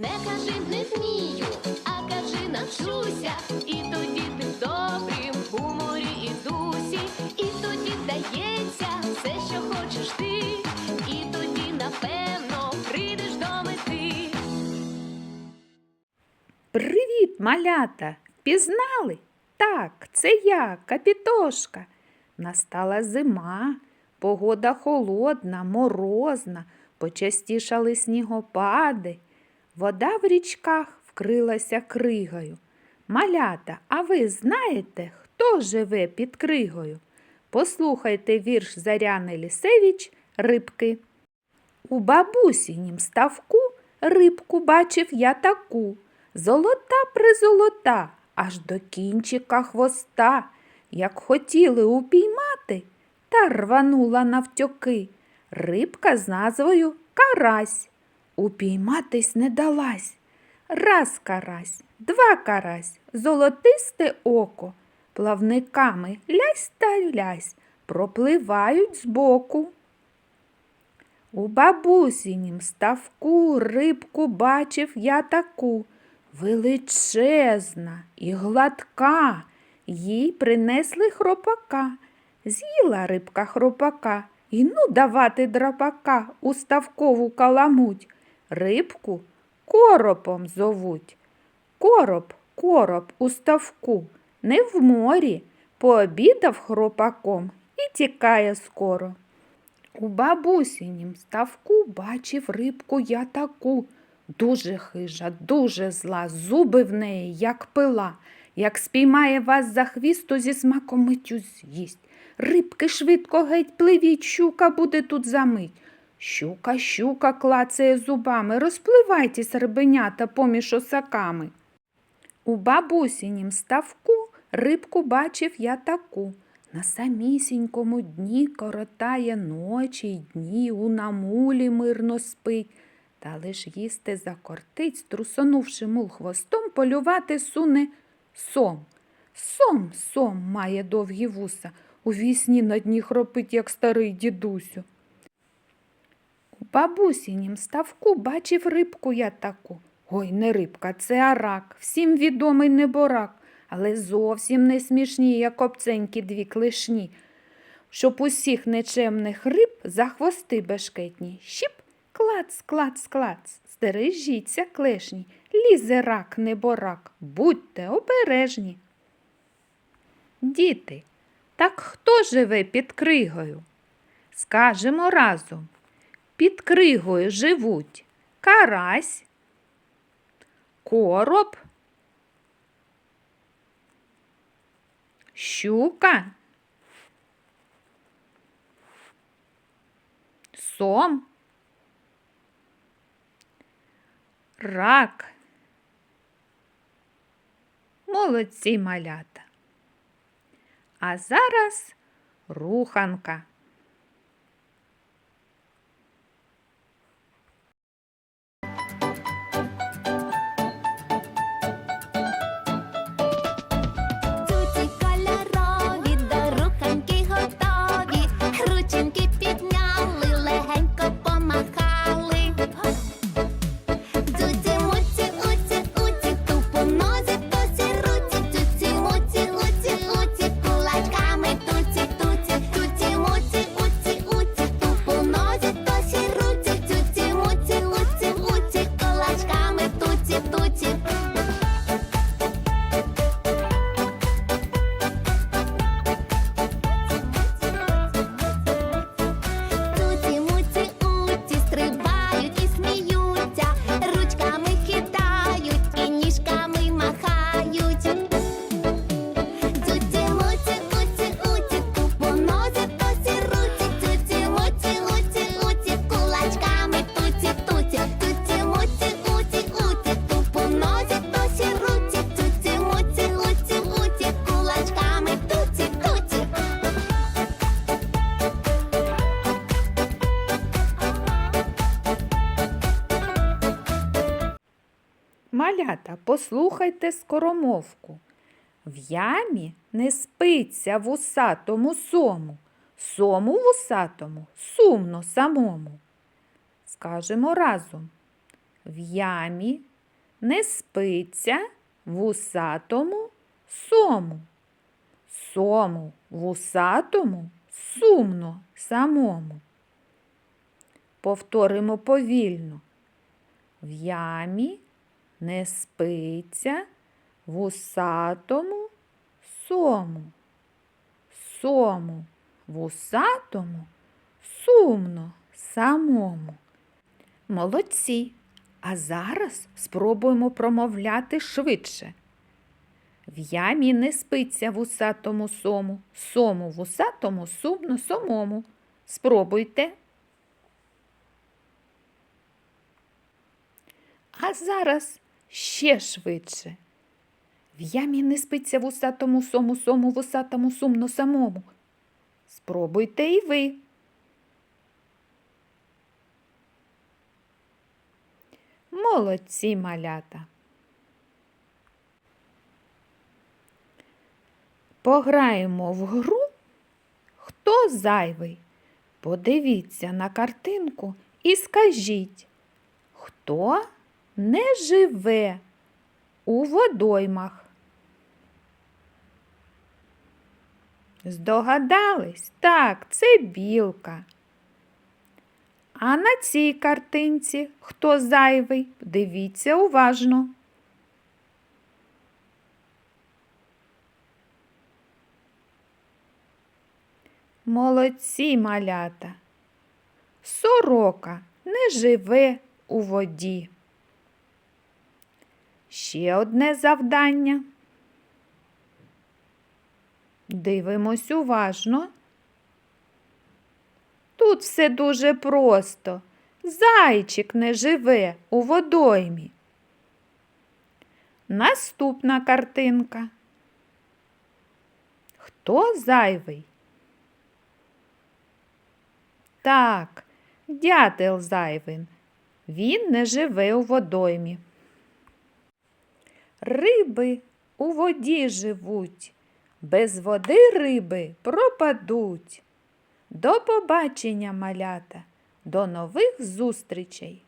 Не кажи не вмію, а кажи навчуся. І тоді ти в добрім гуморі і дусі, і тоді вдається все, що хочеш ти, і тоді, напевно, прийдеш до мети. Привіт, малята! Пізнали? Так, це я, Капітошка. Настала зима, погода холодна, морозна, почастішали снігопади. Вода в річках вкрилася кригою. Малята, а ви знаєте, хто живе під кригою? Послухайте вірш Заряни Лісевич Рибки. У бабусінім ставку рибку бачив я таку, золота призолота, аж до кінчика хвоста, як хотіли упіймати, та рванула навтьоки. Рибка з назвою Карась. Упійматись не далась. Раз карась, два карась, золотисте око, плавниками лясь та лясь, пропливають збоку. У бабусінім ставку рибку бачив я таку, величезна і гладка. Їй принесли хропака. З'їла рибка хропака, і ну давати драпака у ставкову каламуть. Рибку коропом зовуть. Короб, короб у ставку, не в морі, пообідав хропаком і тікає скоро. У бабусінім ставку бачив рибку я таку. Дуже хижа, дуже зла, зуби в неї, як пила. Як спіймає вас за хвіст, то зі смаком миттю з'їсть. Рибки швидко геть пливіть, щука буде тут замить. Щука, щука клацає зубами, розпливайтесь, рибенята, поміж осаками. У бабусінім ставку рибку бачив я таку. На самісінькому дні коротає ночі й дні, у намулі мирно спить. Та лиш їсти закортить, струсонувши мул хвостом, полювати суне сом. Сом, сом має довгі вуса, у вісні на дні хропить, як старий дідусю. Бабусінім ставку бачив рибку я таку. Ой, не рибка, це арак, всім відомий неборак, але зовсім не смішні, як обценькі дві клешні, щоб усіх нечемних риб за хвости бешкетні. Щіп, клац, клац, клац, стережіться клешні, лізе рак, неборак, будьте обережні. Діти, так хто живе під кригою? Скажемо разом. Під кригою живуть карась, короб, щука, сом, рак. Молодці малята. А зараз руханка. Малята, послухайте скоромовку. В ямі не спиться вусатому сому, сому вусатому сумно самому. Скажемо разом. В ямі не спиться вусатому сому. Сому вусатому сумно самому. Повторимо повільно. В ямі не спиться вусатому сому. Сому вусатому сумно самому. Молодці. А зараз спробуємо промовляти швидше. В ямі не спиться вусатому сому, сому вусатому сумно самому. Спробуйте. А зараз ще швидше. В ямі не спиться вусатому сому, сому вусатому сумно самому. Спробуйте і ви. Молодці малята. Пограємо в гру Хто зайвий? Подивіться на картинку і скажіть, хто не живе у водоймах? Здогадались? Так, це білка. А на цій картинці хто зайвий? Дивіться уважно. Молодці малята. Сорока не живе у воді. Ще одне завдання. Дивимось уважно. Тут все дуже просто. Зайчик не живе у водоймі. Наступна картинка. Хто зайвий? Так, дятел зайвин. Він не живе у водоймі. Риби у воді живуть, без води риби пропадуть. До побачення, малята, до нових зустрічей!